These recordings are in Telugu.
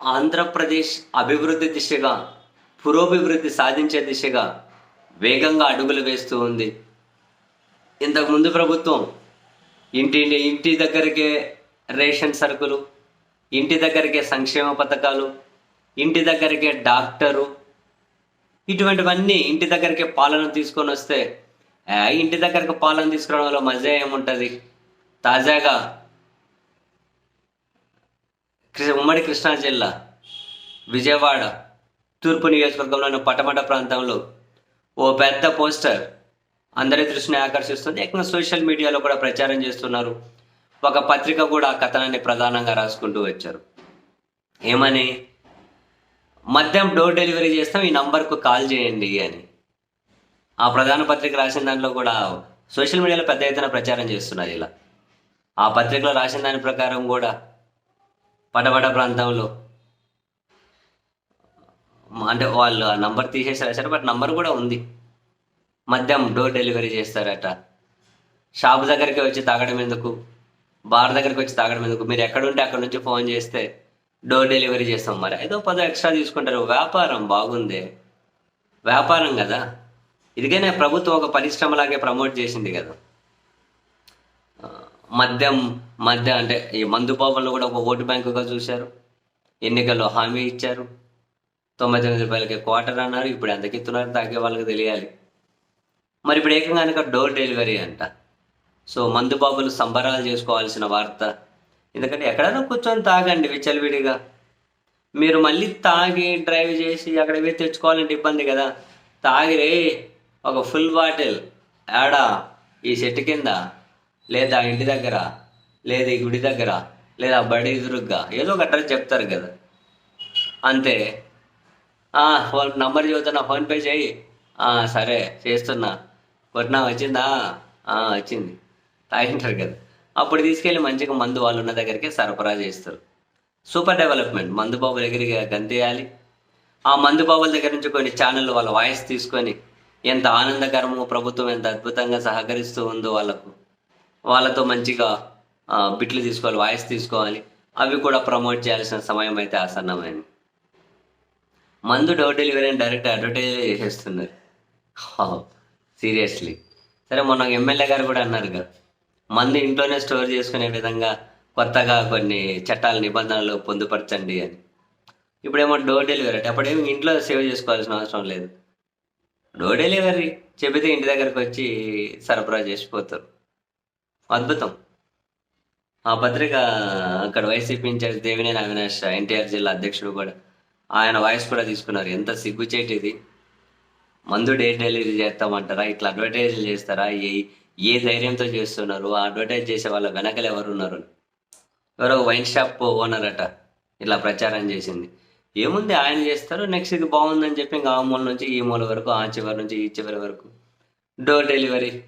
ఆంధ్రప్రదేశ్ అభివృద్ధి దిశగా పురోభివృద్ధి సాధించే దిశగా వేగంగా అడుగులు వేస్తూ ఉంది. ఇంతకుముందు ప్రభుత్వం ఇంటి ఇంటి దగ్గరికే రేషన్ సరుకులు ఇంటి దగ్గరికే సంక్షేమ పథకాలు ఇంటి దగ్గరికే డాక్టరు ఇటువంటివన్నీ ఇంటి దగ్గరికి పాలన తీసుకొని వస్తే ఇంటి దగ్గరకు పాలన తీసుకురావడం వల్ల మజా ఏముంటుంది? తాజాగా ఉమ్మడి కృష్ణా జిల్లా విజయవాడ తూర్పు నియోజకవర్గంలోని పటమట ప్రాంతంలో ఓ పెద్ద పోస్టర్ అందరి దృష్టిని ఆకర్షిస్తుంది. ఏకంగా సోషల్ మీడియాలో కూడా ప్రచారం చేస్తున్నారు. ఒక పత్రిక కూడా ఆ కథనాన్ని ప్రధానంగా రాసుకుంటూ వచ్చారు. ఏమని? మద్యం డోర్ డెలివరీ చేస్తాం ఈ నంబర్కు కాల్ చేయండి అని. ఆ ప్రధాన పత్రిక రాసిన దాంట్లో కూడా సోషల్ మీడియాలో పెద్ద ఎత్తున ప్రచారం చేస్తున్నారు ఇలా. ఆ పత్రికలో రాసిన దాని ప్రకారం కూడా పడబడ ప్రాంతంలో. అంటే వాళ్ళు ఆ నంబర్ తీసేసారు సరే బట్ నంబర్ కూడా ఉంది. మద్యం డోర్ డెలివరీ చేస్తారట. షాప్ దగ్గరికి వచ్చి తాగడం ఎందుకు? బార్ దగ్గరికి వచ్చి తాగడం ఎందుకు? మీరు ఎక్కడుంటే అక్కడ నుంచి ఫోన్ చేస్తే డోర్ డెలివరీ చేస్తాం మరి. ఏదో పదో ఎక్స్ట్రా తీసుకుంటారు. వ్యాపారం బాగుంది. వ్యాపారం కదా. ఇదిగనే ప్రభుత్వం ఒక పరిశ్రమలాగే ప్రమోట్ చేసింది కదా. మద్యం మద్య అంటే ఈ మందు పాపలను కూడా ఒక ఓటు బ్యాంకుగా చూశారు. ఎన్నికల్లో హామీ ఇచ్చారు. తొంభై తొమ్మిది రూపాయలకి క్వార్టర్ అన్నారు. ఇప్పుడు ఎంతకి ఇస్తున్నారు తాగే వాళ్ళకి తెలియాలి. మరి ఇప్పుడు ఏకంగా కనుక డోర్ డెలివరీ అంట. సో మందు బాబులు సంబరాలు చేసుకోవాల్సిన వార్త. ఎందుకంటే ఎక్కడైనా కూర్చొని తాగండి విచ్చలవిడిగా. మీరు మళ్ళీ తాగి డ్రైవ్ చేసి అక్కడ పోయి తెచ్చుకోవాలంటే ఇబ్బంది కదా. తాగిరే ఒక ఫుల్ బాటిల్ ఆడా ఈ చెట్టు కింద. లేదా ఇంటి దగ్గర లేదా ఈ గుడి దగ్గర లేదా బడి ఎదురుగ్గా ఏదో ఒక అడ్రస్ చెప్తారు కదా. అంతే. వాళ్ళ నంబర్ చెబుతున్నా ఫోన్పే చేయి. సరే చేస్తున్నా. కొట్టినా వచ్చిందా? వచ్చింది. తాగింటారు కదా. అప్పుడు తీసుకెళ్ళి మంచిగా మందు వాళ్ళు ఉన్న దగ్గరికి సరఫరా చేస్తారు. Super development. మందు బాబుల దగ్గరికి గంతేయాలి ఆ మందు బాబుల దగ్గర నుంచి కొన్ని ఛానళ్ళు వాళ్ళ వాయిస్ తీసుకొని ఎంత ఆనందకరమో ప్రభుత్వం ఎంత అద్భుతంగా సహకరిస్తూ ఉందో వాళ్ళకు వాళ్ళతో మంచిగా బిట్లు తీసుకోవాలి వాయిస్ తీసుకోవాలి. అవి కూడా ప్రమోట్ చేయాల్సిన సమయం అయితే ఆసన్నమైంది. మందు డోర్ డెలివరీ అని డైరెక్ట్ అడ్వర్టైజ్ చేసేస్తున్నారు సీరియస్లీ. సరే మొన్న ఎమ్మెల్యే గారు కూడా అన్నారు కదా మందు ఇంట్లోనే స్టోర్ చేసుకునే విధంగా కొత్తగా కొన్ని చట్టాల నిబంధనలు పొందుపరచండి అని. ఇప్పుడేమో డోర్ డెలివరీ అంటే అప్పుడేమో ఇంట్లో సేవ్ చేసుకోవాల్సిన అవసరం లేదు. డోర్ డెలివరీ చెబితే ఇంటి దగ్గరకు వచ్చి సరఫరా చేసిపోతారు. అద్భుతం. ఆ పత్రిక అక్కడ వైసీపీ ఇన్ఛార్జ్ దేవినేని అవినాష్ ఎన్టీఆర్ జిల్లా అధ్యక్షుడు కూడా ఆయన వాయిస్ కూడా తీసుకున్నారు. ఎంత సిగ్గుచేటి ఇది. మందు డే డెలివరీ చేస్తామంటారా? ఇట్లా అడ్వర్టైజ్ చేస్తారా? ఏ ఏ ధైర్యంతో చేస్తున్నారు? ఆ అడ్వర్టైజ్ చేసే వాళ్ళ వెనకలు ఎవరు ఉన్నారు? ఎవరో వైన్ షాప్ ఓనర్ అట ఇట్లా ప్రచారం చేసింది. ఏముంది? ఆయన చేస్తారు నెక్స్ట్ ఇది బాగుందని చెప్పి ఇంకా ఆ మూల నుంచి ఈ మూల వరకు ఆ చివరి నుంచి ఈ చివరి వరకు. Door delivery.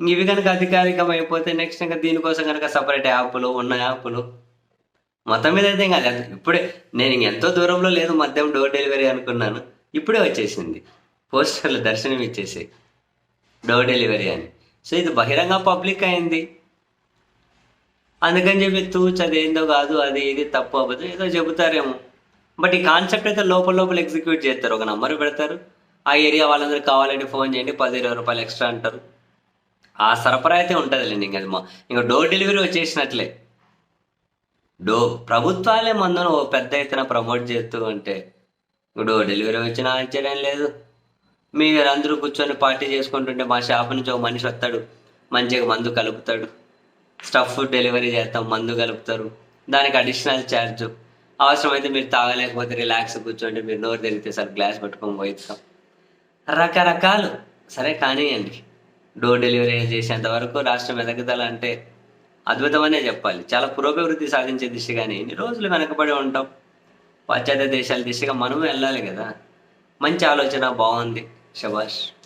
ఇవి కనుక అధికారికం అయిపోతే నెక్స్ట్ ఇంకా దీనికోసం కనుక సపరేట్ యాప్లు ఉన్న యాప్లు. మొత్తం మీద అయితే ఇంకా ఇప్పుడే నేను ఎంతో దూరంలో లేదు మద్యం డోర్ డెలివరీ అనుకున్నాను. ఇప్పుడే వచ్చేసింది. పోస్టర్లు దర్శనం ఇచ్చేసి డోర్ డెలివరీ అని. సో ఇది బహిరంగ పబ్లిక్ అయింది. అందుకని చెప్పి తూచ్ అది ఏందో కాదు అది ఇది తప్పు అవ్వదు ఏదో చెబుతారేమో. బట్ ఈ కాన్సెప్ట్ అయితే లోపల లోపల ఎగ్జిక్యూట్ చేస్తారు. ఒక నంబర్ పెడతారు. ఆ ఏరియా వాళ్ళందరూ కావాలంటే ఫోన్ చేయండి పది ఇరవై రూపాయలు ఎక్స్ట్రా అంటారు. ఆ సరఫరా అయితే ఉంటుందిలేండి ఇంకా మా- ఇంకా డోర్ డెలివరీ వచ్చేసినట్లే. డో ప్రభుత్వాలే మందును ఓ పెద్ద ఎత్తున ప్రమోట్ చేస్తూ ఉంటే డోర్ డెలివరీ వచ్చిన ఆశ్చర్యం లేదు. మీరు అందరూ కూర్చొని పార్టీ చేసుకుంటుంటే మా షాప్ నుంచి ఒక మనిషి వస్తాడు మంచిగా మందు కలుపుతాడు. స్టఫ్ డెలివరీ చేస్తాం మందు కలుపుతారు. దానికి అడిషనల్ ఛార్జ్. అవసరమైతే మీరు తాగలేకపోతే రిలాక్స్ కూర్చోండి మీరు నోరు తెరిగితే సార్ గ్లాస్ పట్టుకొని పోయిస్తాం. రకరకాలు. సరే కానివ్వండి డోర్ డెలివరీ చేసేంత వరకు రాష్ట్రం ఎదగదాలంటే అద్భుతమనే చెప్పాలి. చాలా పురోభివృద్ధి సాధించే దిశగానే ఎన్ని రోజులు వెనకబడి ఉంటాం? పాశ్చాత్య దేశాల దిశగా మనము వెళ్ళాలి కదా? మంచి ఆలోచన బాగుంది. శభాష్.